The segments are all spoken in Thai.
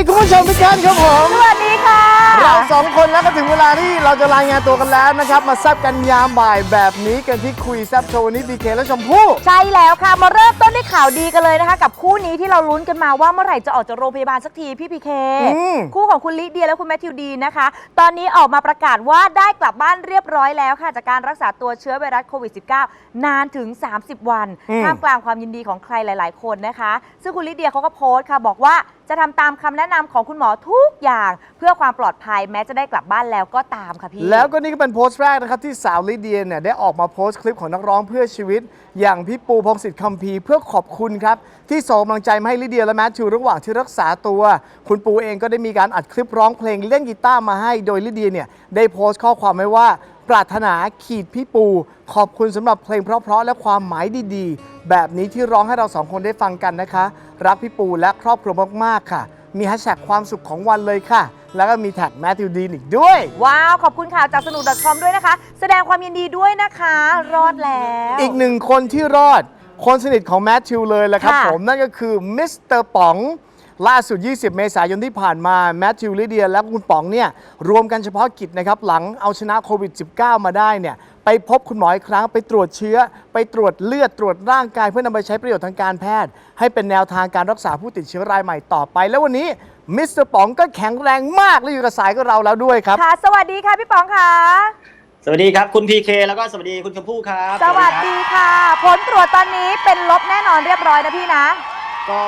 ดีคุณผู้ชมทุกท่านครับผม สวัสดีค่ะ เราสองคนแล้วก็ถึงเวลาที่เราจะรายงานตัวกันแล้วนะครับ มาแซบกันยามบ่ายแบบนี้กันที่คุยแซบโชว์วันนี้พีเคและชมพู่ ใช่แล้วค่ะ มาเริ่มต้นด้วยข่าวดีกันเลยนะคะ กับคู่นี้ที่เราลุ้นกันมาว่าเมื่อไหร่จะออกจากโรงพยาบาลสักทีพี่พีเค อืม คู่ของคุณลิเดียและคุณแมทธิวดีนนะคะ ตอนนี้ออกมาประกาศว่าได้กลับบ้านเรียบร้อยแล้วค่ะ จากการรักษาตัวเชื้อไวรัสโควิด -19 นานถึง 30 วันอืม ท่ามกลางความยินดีของใครหลาย ๆ คนนะคะ ซึ่งคุณลิเดียเขาก็โพสต์ค่ะบอกว่า จะทำตามคำแนะนำของคุณหมอทุกอย่างเพื่อความปลอดภัยแม้จะได้กลับบ้านแล้วก็ตามค่ะพี่ แล้วก็นี่ก็เป็นโพสต์แรกนะครับ ที่สาวลิเดียเนี่ยได้ออกมาโพสต์คลิปของนักร้องเพื่อชีวิต อย่างพี่ปูพงศิษฐ์คัมภีร์เพื่อขอบคุณครับ ที่ส่งกำลังใจมาให้ลิเดียและแมทธิวระหว่างที่รักษาตัว คุณปูเองก็ได้มีการอัดคลิปร้องเพลงเล่นกีตาร์มาให้ โดยลิเดียเนี่ยได้โพสต์ข้อความไว้ว่า ปรารถนาขีดพี่ปู ขอบคุณสำหรับเพลงเพราะๆและความหมายดีๆ แบบนี้ที่ร้องให้เราสองคนได้ฟังกันนะคะ รักพี่ปูและครอบครัวมากๆค่ะ มีแฮชแท็กความสุขของวันเลยค่ะ แล้วก็มีแท็กแมทธิวดีนอีกด้วย ว้าว ขอบคุณข่าวจากสนุก .com ด้วยนะคะ แสดงความยินดีด้วยนะคะ รอดแล้ว อีกหนึ่งคนที่รอด คนสนิทของแมทธิวเลยแหละครับค่ะ ผมนั่นก็คือมิสเตอร์ป๋อง ล่าสุด 20 เมษายนที่ผ่านมา แมทธิวลิเดีย และคุณป๋องเนี่ยรวมกันเฉพาะกิจนะครับ หลังเอาชนะโควิด -19 มาได้เนี่ยไปพบคุณหมออีกครั้งไปตรวจเชื้อ ไปตรวจเลือดตรวจร่างกายเพื่อนำไปใช้ประโยชน์ทางการแพทย์ ให้เป็นแนวทางการรักษาผู้ติดเชื้อรายใหม่ต่อไป แล้ววันนี้มิสเตอร์ป๋องก็แข็งแรงมากและอยู่กับสายกับเราแล้วด้วยครับ ค่ะ สวัสดีค่ะพี่ป๋องค่ะ สวัสดีครับคุณพีเคแล้วก็สวัสดีคุณชมพู่ครับสวัสดีค่ะ ผลตรวจตอนนี้เป็นลบแน่นอนเรียบร้อยนะพี่นะ ก็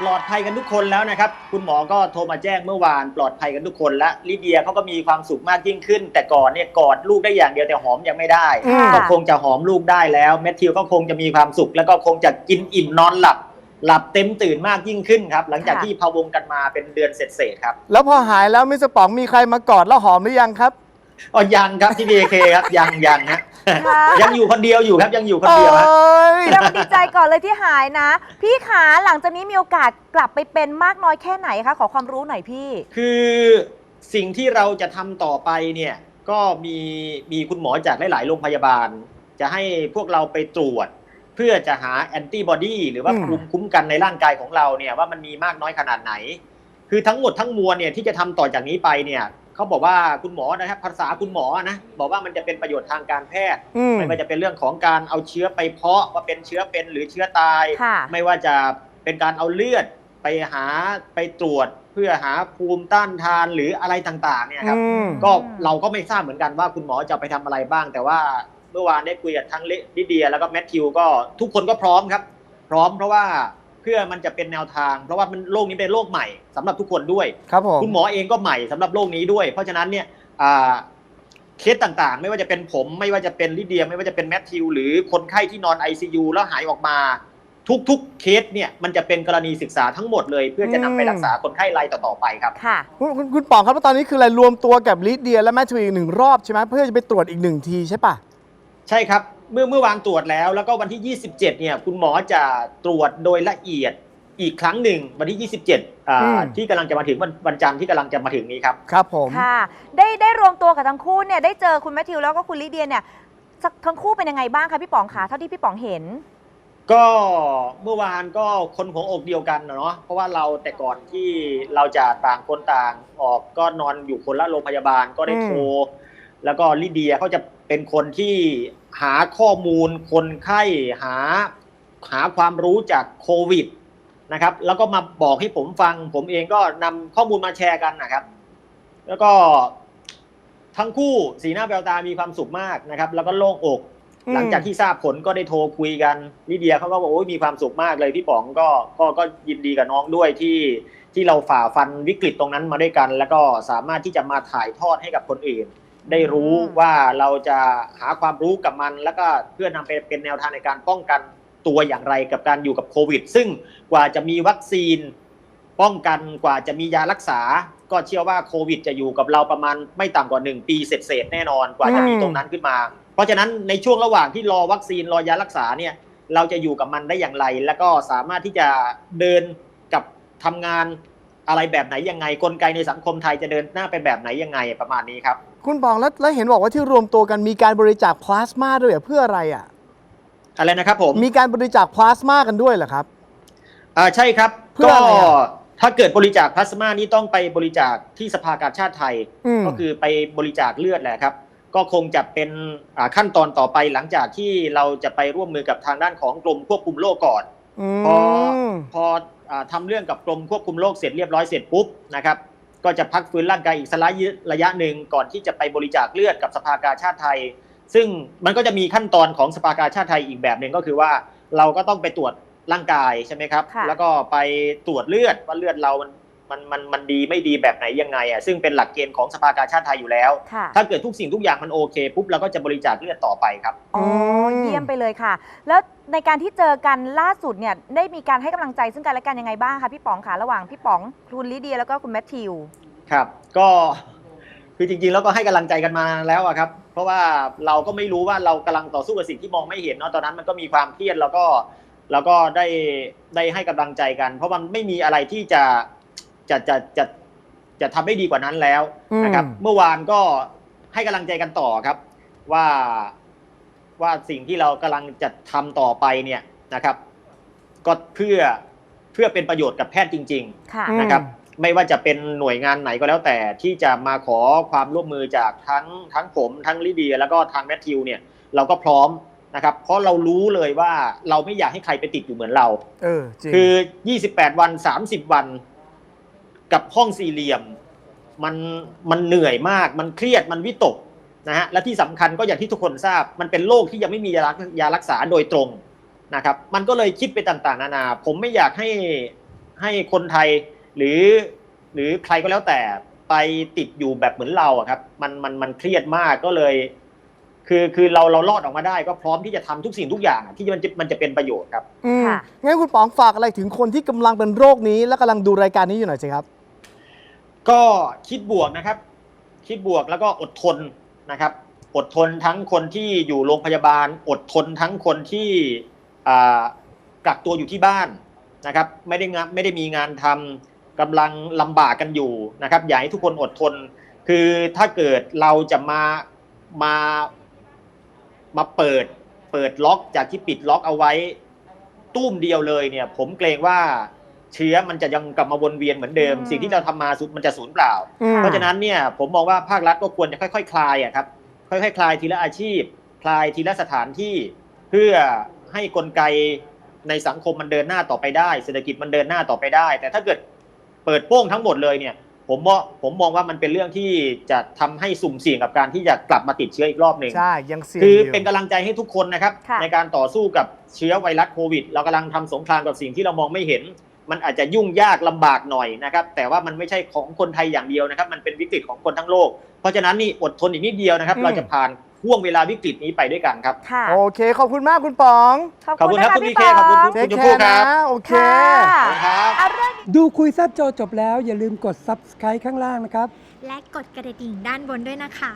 ปลอดภัยกันทุกคนแล้วนะครับ คุณหมอก็โทรมาแจ้งเมื่อวานปลอดภัยกันทุกคนและลิเดียเขาก็มีความสุขมากยิ่งขึ้น แต่ก่อนเนี่ยกอดลูกได้อย่างเดียวแต่หอมยังไม่ได้อืมก็คงจะหอมลูกได้แล้วแมทธิวก็คงจะมีความสุข แล้วก็คงจะกินอิ่มนอนหลับ หลับเต็มตื่นมากยิ่งขึ้นครับ หลังจากค่ะที่พะวงกันมาเป็นเดือนเสร็จๆครับ แล้วพอหายแล้วมิสเตอร์ป๋องมีใครมากอดแล้วหอมหรือยังครับ อ๋อยังครับที่พีเคครับยังยังฮะค่ะ ยังอยู่คนเดียวอยู่ครับยังอยู่คนเดียวฮะเอ้ยแสดงความดีใจก่อนเลยที่หายนะ พี่ขาหลังจากนี้มีโอกาสกลับไปเป็นมากน้อยแค่ไหนคะ ขอความรู้หน่อยพี่ คือสิ่งที่เราจะทำต่อไปเนี่ยก็มีมีคุณหมอจากหลาย ๆ โรงพยาบาล จะให้พวกเราไปตรวจ เพื่อจะหาแอนติบอดีหรือว่าอืม ภูมิคุ้มกันในร่างกายของเราเนี่ยว่ามันมีมากน้อยขนาดไหน คือทั้งหมดทั้งมวลเนี่ยที่จะทำต่อจากนี้ไปเนี่ย เขาบอกว่าคุณหมอนะครับภาษาคุณหมอนะบอกว่ามันจะเป็นประโยชน์ทางการแพทย์ อืม ไม่ว่าจะเป็นเรื่องของการเอาเชื้อไปเพาะว่าเป็นเชื้อเป็นหรือเชื้อตาย ค่ะ ไม่ว่าจะเป็นการเอาเลือดไปหาไปตรวจเพื่อหาภูมิต้านทานหรืออะไรต่างๆเนี่ยครับ อืม ก็เราก็ไม่ทราบเหมือนกันว่าคุณหมอจะเอาไปทำอะไรบ้าง แต่ว่าเมื่อวานได้คุยกับทั้งลิเดียแล้วก็แมทธิวก็ทุกคนก็พร้อมครับ พร้อมเพราะว่า เพื่อมันจะเป็นแนวทาง เพราะว่ามันโรคนี้เป็นโรคใหม่สำหรับทุกคนด้วยครับผมคุณหมอเองก็ใหม่สำหรับโรคนี้ด้วย เพราะฉะนั้นเนี่ยอ่าเคสต่างๆ ไม่ว่าจะเป็นผม ไม่ว่าจะเป็นลิเดีย ไม่ว่าจะเป็นแมทธิว หรือคนไข้ที่นอน ICU แล้วหายออกมา ทุกๆเคสเนี่ยมันจะเป็นกรณีศึกษาทั้งหมดเลย เพื่อจะนำไปรักษาคนไข้รายต่อๆไปครับค่ะคุณคุณคุณป๋องครับแล้วตอนนี้คืออะไรรวมตัวกับลิเดีย และแมทธิวอีกหนึ่งรอบใช่ไหมเพื่อจะไปตรวจอีกหนึ่งทีใช่ปะใช่ครับ เมื่อเมื่อวานตรวจแล้ว แล้วก็วันที่ 27 เนี่ย คุณหมอจะตรวจโดยละเอียดอีกครั้งหนึ่งวันที่ 27อ่าที่กำลังจะมาถึงวันวันจันทร์ที่กำลังจะมาถึงนี้ครับ ครับผม ค่ะ ได้ได้รวมตัวกับทั้งคู่เนี่ยได้เจอคุณแมทธิวแล้วก็คุณลิเดียเนี่ยสักทั้งคู่เป็นยังไงบ้างคะพี่ป๋องคะเท่าที่พี่ป๋องเห็น ก็เมื่อวานก็คนของอกเดียวกันนะเนาะเพราะว่าเราแต่ก่อนที่เราจะต่างคนต่างออกก็นอนอยู่คนละโรงพยาบาลก็ได้โทรแล้วก็ลิเดียเขาจะ เป็นคนที่หาข้อมูลคนไข้หาหาความรู้จากโควิดนะครับ แล้วก็มาบอกให้ผมฟัง ผมเองก็นำข้อมูลมาแชร์กันนะครับ แล้วก็ทั้งคู่สีหน้าแววตามีความสุขมากนะครับ แล้วก็โล่งอกอืมหลังจากที่ทราบผลก็ได้โทรคุยกันลิเดียเขาก็บอกโอ้ยมีความสุขมากเลยพี่ป๋องก็ก็ก็ยินดีกับน้องด้วยที่ที่เราฝ่าฟันวิกฤตตรงนั้นมาด้วยกัน แล้วก็สามารถที่จะมาถ่ายทอดให้กับคนอื่น ได้รู้อืมว่าเราจะหาความรู้กับมัน แล้วก็เพื่อนำไปเป็นแนวทางในการป้องกันตัวอย่างไรกับการอยู่กับโควิด ซึ่งกว่าจะมีวัคซีน ป้องกันกว่าจะมียารักษา ก็เชื่อว่าโควิด จะอยู่กับเราประมาณไม่ต่ำกว่า 1 ปีเศษๆแน่นอนกว่าจะมีอืมตรงนั้นขึ้นมา เพราะฉะนั้นในช่วงระหว่างที่รอวัคซีนรอยารักษาเนี่ยเราจะอยู่กับมันได้อย่างไร แล้วก็สามารถที่จะเดินกับทำงานอะไรแบบไหนยังไงกลไกในสังคมไทยจะเดินหน้าไปแบบไหนยังไงประมาณนี้ครับ คุณป๋องแล้วแล้วเห็นบอกว่าที่รวมตัวกันมีการบริจาคพลาสมาด้วยเหรอเพื่ออะไรอะ อะไรนะครับผมมีการบริจาคพลาสมากันด้วยเหรอครับ อ่าใช่ครับเพื่อก็อะไรอะถ้าเกิดบริจาคพลาสมานี่ต้องไปบริจาคที่สภากาชาติไทย อืม ก็คือไปบริจาคเลือดแหละครับ ก็คงจะเป็นอ่าขั้นตอนต่อไปหลังจากที่เราจะไปร่วมมือกับทางด้านของกรมควบคุมโรคก่อนพอม พออาทำเรื่องกับกรมควบคุมโรคเสร็จเรียบร้อยเสร็จปุ๊บนะครับ ก็จะพักฟื้นร่างกายอีกสักระยะระยะหนึ่งก่อนที่จะไปบริจาคเลือดกับสภากาชาติไทย ซึ่งมันก็จะมีขั้นตอนของสภากาชาติไทยอีกแบบหนึ่งก็คือว่าเราก็ต้องไปตรวจร่างกายใช่ไหมครับค่ะแล้วก็ไปตรวจเลือดว่าเลือดเรามัน มันมันมันดีไม่ดีแบบไหนยังไงอะซึ่งเป็นหลักเกณฑ์ของสภากาชาติไทยอยู่แล้ว ค่ะถ้าเกิดทุกสิ่งทุกอย่างมันโอเคปุ๊บเราก็จะบริจาคเลือดต่อไปครับ อ๋อม เยี่ยมไปเลยค่ะ แล้วในการที่เจอกันล่าสุดเนี่ยได้มีการให้กำลังใจซึ่งกันและกันยังไงบ้างคะพี่ป๋องคะระหว่างพี่ป๋องคุณลิเดียแล้วก็คุณแมทธิว ครับก็คือจริงๆแล้วก็ให้กำลังใจกันมาแล้วอะครับ เพราะว่าเราก็ไม่รู้ว่าเรากำลังต่อสู้กับสิ่งที่มองไม่เห็นเนาะตอนนั้นมันก็มีความเครียดแล้วก็แล้วก็ได้ได้ให้กำลังใจกัน เพราะมันไม่มีอะไรที่จะ จะจะจะจะทำให้ดีกว่านั้นแล้วนะครับอืมเมื่อวานก็ให้กำลังใจกันต่อครับ ว่าว่าสิ่งที่เรากำลังจะทำต่อไปเนี่ยนะครับ ก็เพื่อเพื่อเป็นประโยชน์กับแพทย์จริงๆค่ะอืมนะครับ ไม่ว่าจะเป็นหน่วยงานไหนก็แล้วแต่ที่จะมาขอความร่วมมือจากทั้งทั้งผมทั้งลิเดีย แล้วก็ทางแมทธิวเนี่ย เราก็พร้อมนะครับ เพราะเรารู้เลยว่าเราไม่อยากให้ใครไปติดอยู่เหมือนเรา เออจริง คือ 28 วัน 30 วัน กับห้องสี่เหลี่ยม มันมันเหนื่อยมาก มันเครียดมันวิตกนะฮะและที่สำคัญก็อย่างที่ทุกคนทราบ มันเป็นโรคที่ยังไม่มียารักยารักษาโดยตรงนะครับมันก็เลยคิดไปต่างๆ นานา ผมไม่อยากให้ให้คนไทยหรือหรือใครก็แล้วแต่ไปติดอยู่แบบเหมือนเราอะครับมันมันมันเครียดมากก็เลย คือคือเราเรารอดออกมาได้ก็พร้อมที่จะทำทุกสิ่งทุกอย่างที่มันจะมันจะเป็นประโยชน์ครับอืมค่ะงั้นคุณป๋องฝากอะไรถึงคนที่กำลังเป็นโรคนี้ และกำลังดูรายการนี้อยู่หน่อยสิครับ ก็คิดบวกนะครับ คิดบวกแล้วก็อดทนนะครับ อดทนทั้งคนที่อยู่โรงพยาบาล อดทนทั้งคนที่กักตัวอยู่ที่บ้านนะครับ ไม่ได้งานไม่ได้มีงานทำกำลังลำบากกันอยู่นะครับอยากให้ทุกคนอดทน คือถ้าเกิดเราจะมามามาเปิดเปิดล็อกจากที่ปิดล็อกเอาไว้ ตุ้มเดียวเลยเนี่ย ผมเกรงว่า เชื้อมันจะยังกลับมาวนเวียนเหมือนเดิมอืมสิ่งที่เราทำมาสุดมันจะสูญเปล่าอืมเพราะฉะนั้นเนี่ยผมมองว่าภาครัฐก็ควรจะค่อยๆคลายอะครับค่อยๆคลายทีละอาชีพ คลายทีละสถานที่เพื่อให้กลไกในสังคมมันเดินหน้าต่อไปได้ เศรษฐกิจมันเดินหน้าต่อไปได้ แต่ถ้าเกิดเปิดโป้งทั้งหมดเลยเนี่ยผมว่าผมมองว่ามันเป็นเรื่องที่จะทำให้สุ่มเสี่ยงกับการที่จะกลับมาติดเชื้ออีกรอบหนึ่งใช่ยังเสี่ยงคืออยู่เป็นกำลังใจให้ทุกคนนะครับค่ะในการต่อสู้กับเชื้อไวรัสโควิด เรากำลังทำสงครามกับสิ่งที่เรามองไม่เห็น มันอาจจะยุ่งยากลำบากหน่อยนะครับ แต่ว่ามันไม่ใช่ของคนไทยอย่างเดียวนะครับ มันเป็นวิกฤตของคนทั้งโลก เพราะฉะนั้นนี่อดทนอีกนิดเดียวนะครับอืมเราจะผ่านห่วงเวลาวิกฤตนี้ไปด้วยกันครับค่ะโอเค ขอบคุณมากคุณป๋องขอบคุณครับนะะคุณพี่พีเคขอบคุณป๋งเทคคุณชมแคพู่ร์ครันะบโอเคค่ะครับอะเรื่องดูคุยแซบโจจบแล้วอย่าลืมกด subscribe ข้างล่างนะครับ และกดกระดิ่งด้านบนด้วยนะคะ